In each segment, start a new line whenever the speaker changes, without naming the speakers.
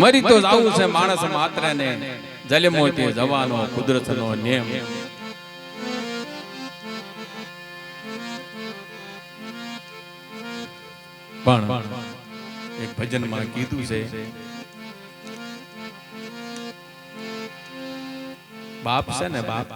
મરી તો આવું છે માણસ માત્ર ને જલમો તે જવાનો કુદરતનો નિયમ. પણ એક ભજનમાં કીધું છે બાપ છે ને બાપ?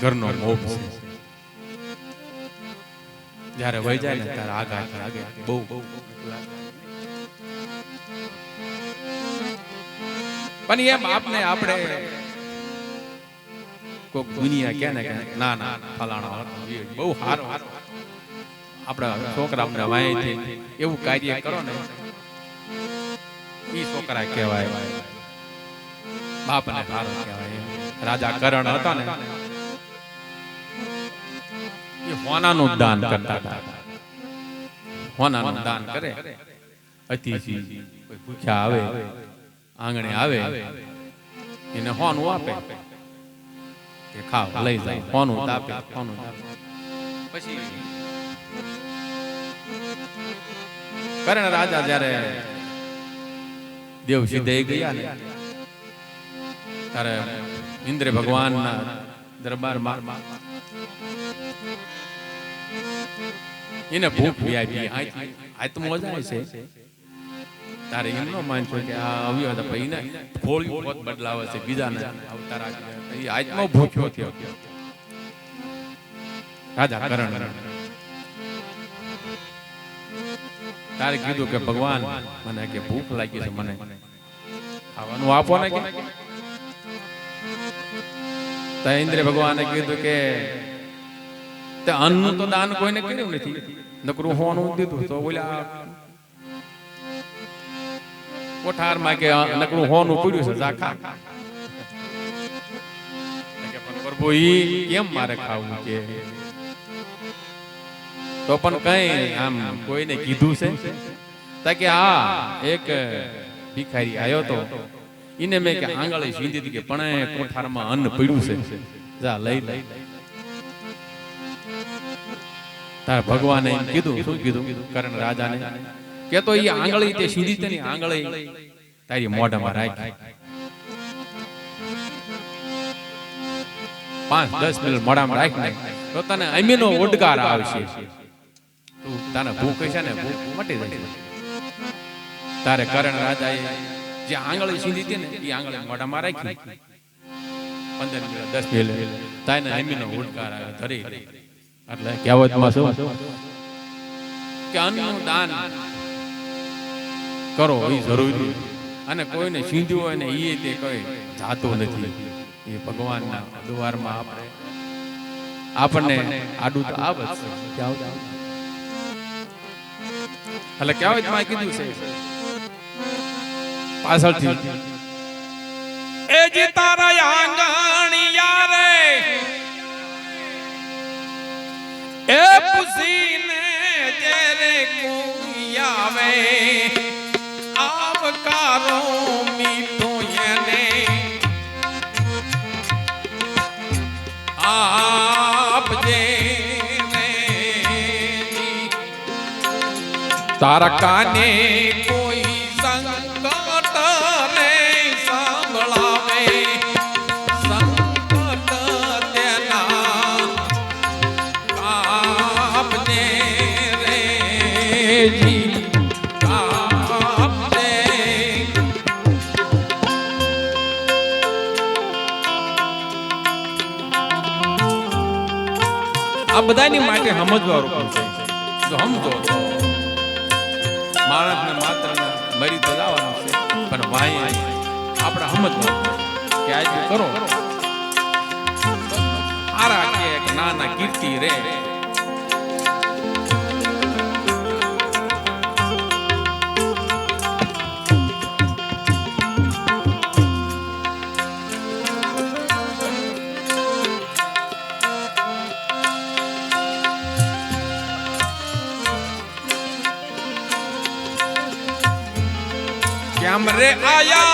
ઘરનો મોભ છે. જ્યારે વહી જાય ને ત્યારે આઘાત લાગે બહુ. પણ એમ આપને આપણે કોક દુનિયા કે ને કે ના ના ફલાણા બહુ હારો આપણા છોકરા અમને વાંયથી એવું કાર્ય કરો ને ઈ છોકરા કહેવાય. બાપને સારો કહેવાય. રાજા કરણ હતા ને કરણ રાજા જ્યારે દેવ સીધે ગયા ને ત્યારે ઇન્દ્ર ભગવાનના દરબારમાં એને ભૂખ વ્યાપી આત્મો જાય છે. તારે એમ ન માનશો કે આ આવ્યો હતા પછી એને ખોળ્યું પોત બદલાવે છે બીજાને અવતાર આત્મો ભૂખ્યો થયો? રાજા કરણ. તારે કીધું કે, ભગવાન, મને કે ભૂખ લાગી છે મને. ખાવાનું આપો ને કે? ઇન્દ્ર ભગવાને કીધું કે તે અન્નનું તો દાન કોઈને કર્યું નથી. નકરું હોવાનું દીધું તો બોલ્યા કોઠારમાં કે નકરું હોનું પડ્યું છે, જા ખા. પણ પ્રભુ ઈ કેમ મારે ખાવું કે? તો પણ કઈ આમ કોઈને કીધું છે? તાકે આ એક ભિખારી આવ્યો તો. ઈને મેં કે આંગળી સીધી કે, પણ કોઠારમાં અન્ન પડ્યું છે. જા, લઈ લઈ તાર ભગવાને એમ કીધું, શું કીધું? કરણ રાજાને કે તો એ આંગળી તે સીધી તેની આંગળી તારી મોઢામાં રાખી. પાંચ, દસ મિનિટ મોઢામાં રાખીને તો તને અમીનો ઓડકાર આવશે. તું તને ભૂખ છે ને ભૂખ મટી જશે. તારે કરણ રાજાએ જે આંગળી સીધી હતી ને એ આંગળી મોઢામાં રાખી. પંદર મિનિટ, દસ મિનિટ તાને અમીનો ઓડકાર આવ્યો, ધરી. એટલે કહેવતમાં શું? કે અન્નનું દાન કરો એ જરૂરી. અને કોઈને સીંધ્યું હોય ને એ તે કઈ જાતું નથી. એ ભગવાનના દ્વારમાં આપણે આપણને આડું તો આવે જ છે. એટલે કહેવતમાં કીધું છે. પાછળથી.
એ જે તારા આંગણિયા આવકારો મીઠો એને. આપજે તારા કાને કોઈ સંકટ ને સાંભળાવે. સંકટ તેના. કાપને રે
આ બધાની માટે સમજવાનું પણ છે. જો સમજો તો માણસને માત્ર મરી તો જવાનું છે, પણ વાય આપણે સમજવાનું કે આજે કરો. આરા કે નાના કીર્તિ રે.
કેમ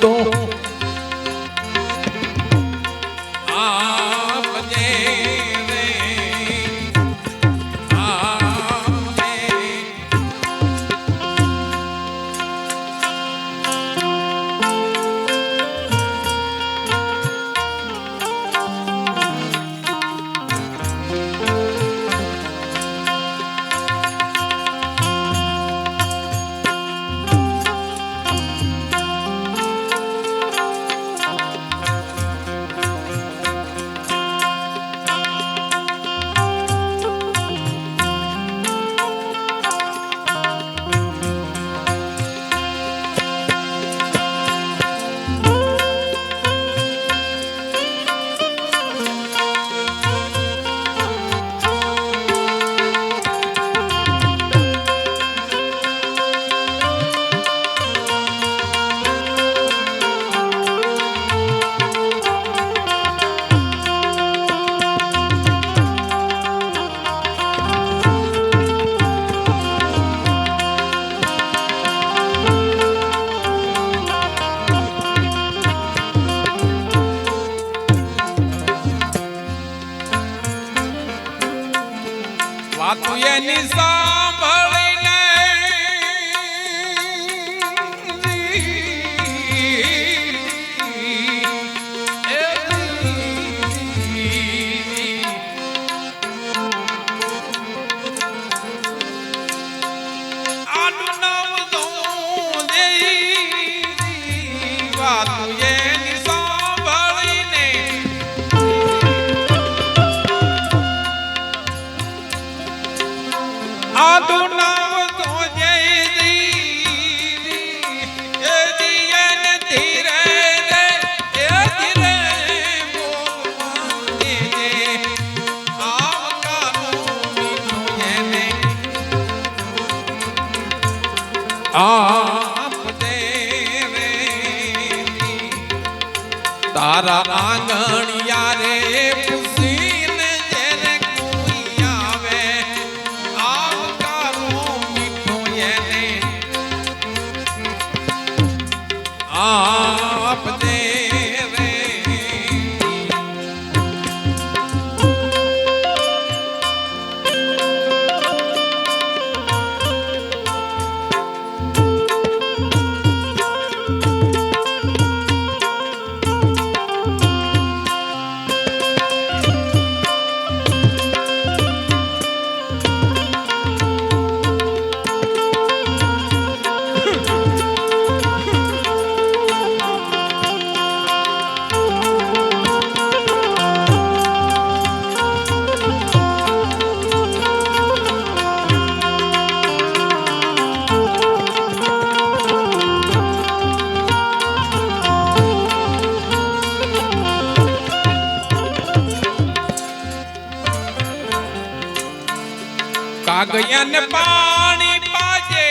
Tom. તારા આંગણિયા કાગયાને પાણી પાજે.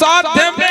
સાથે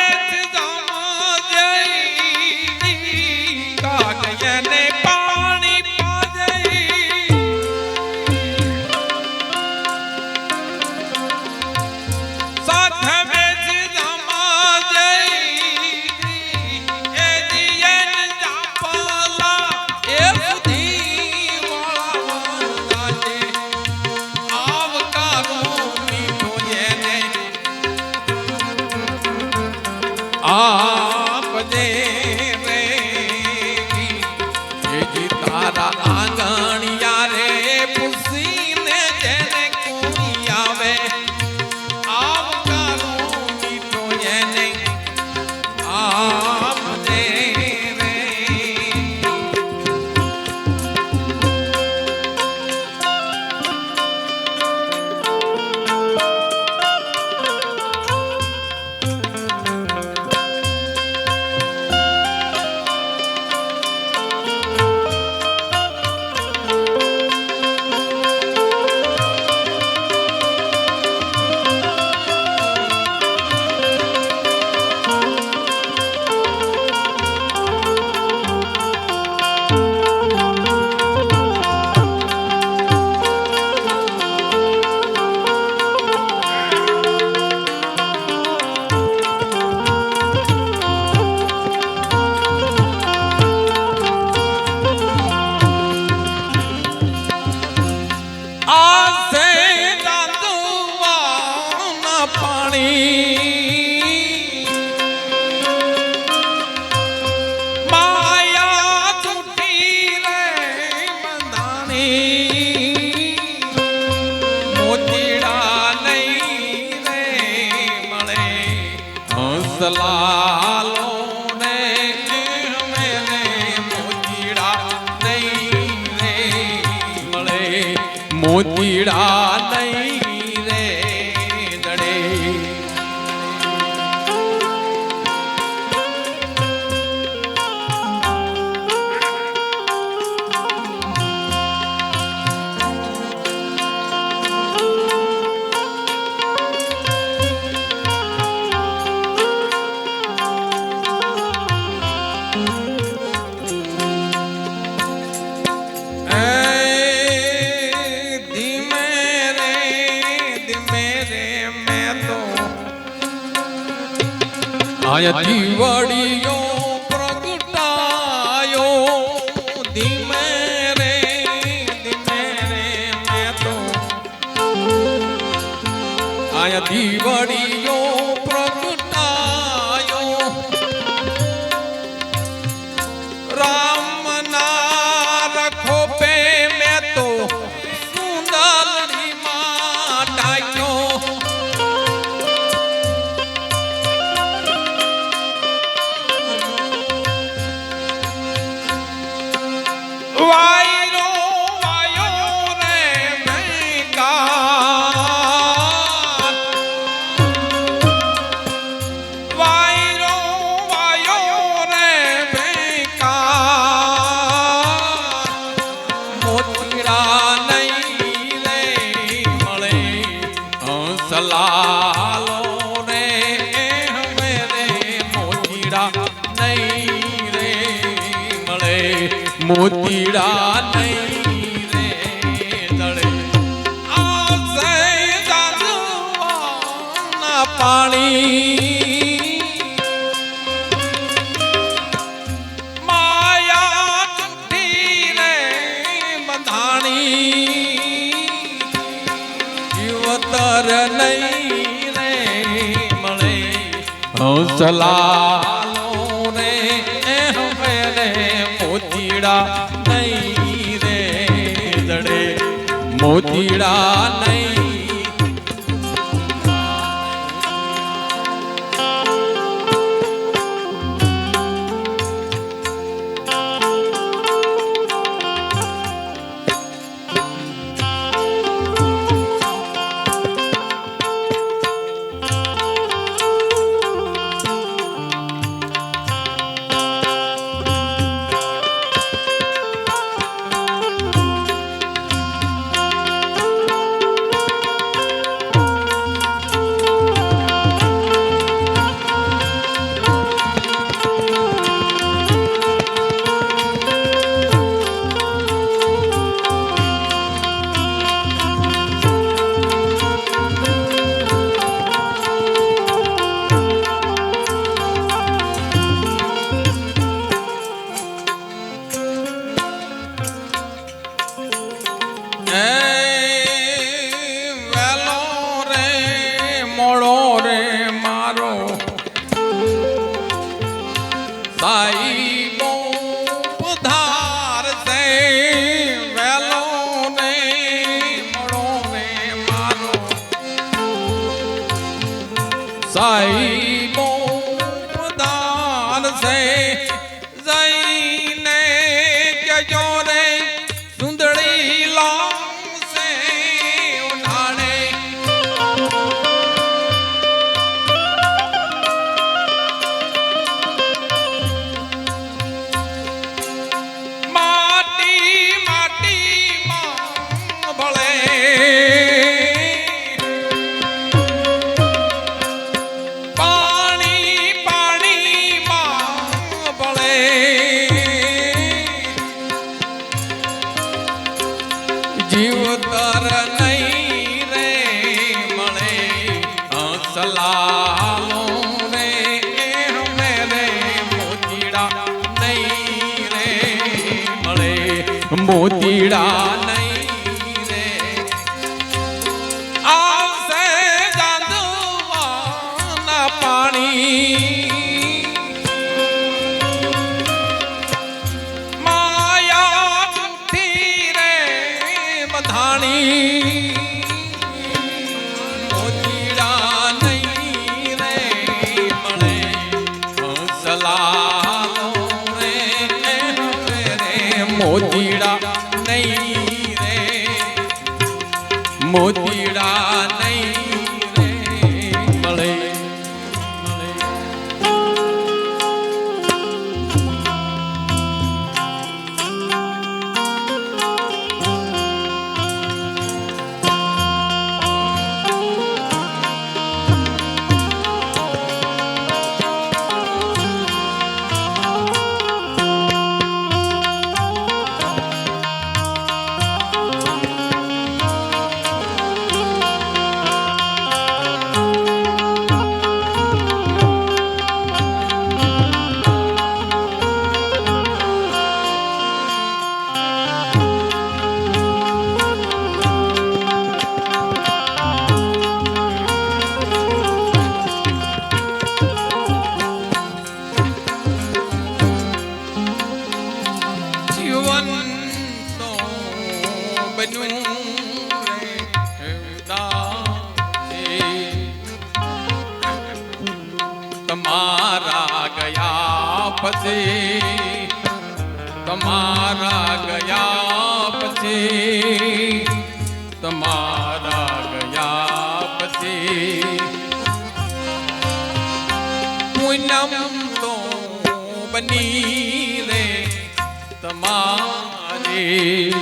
મોતીડા અહીંથી વળિયો પ્રગટાયો. ધીમે રે ધીમે રે મેં તો અહીંથી વળી પીડા નહીં રે દળે. આ જય પાણી. નહીં રે મળે. હૌસલા போற்றிடான் I. મોતીડા નહીં રે આવશે ગાંધવાના પાણી માયા રે બધાણી मोती તમારી.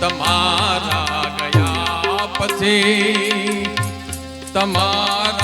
તમારા ગયા પછી તમારા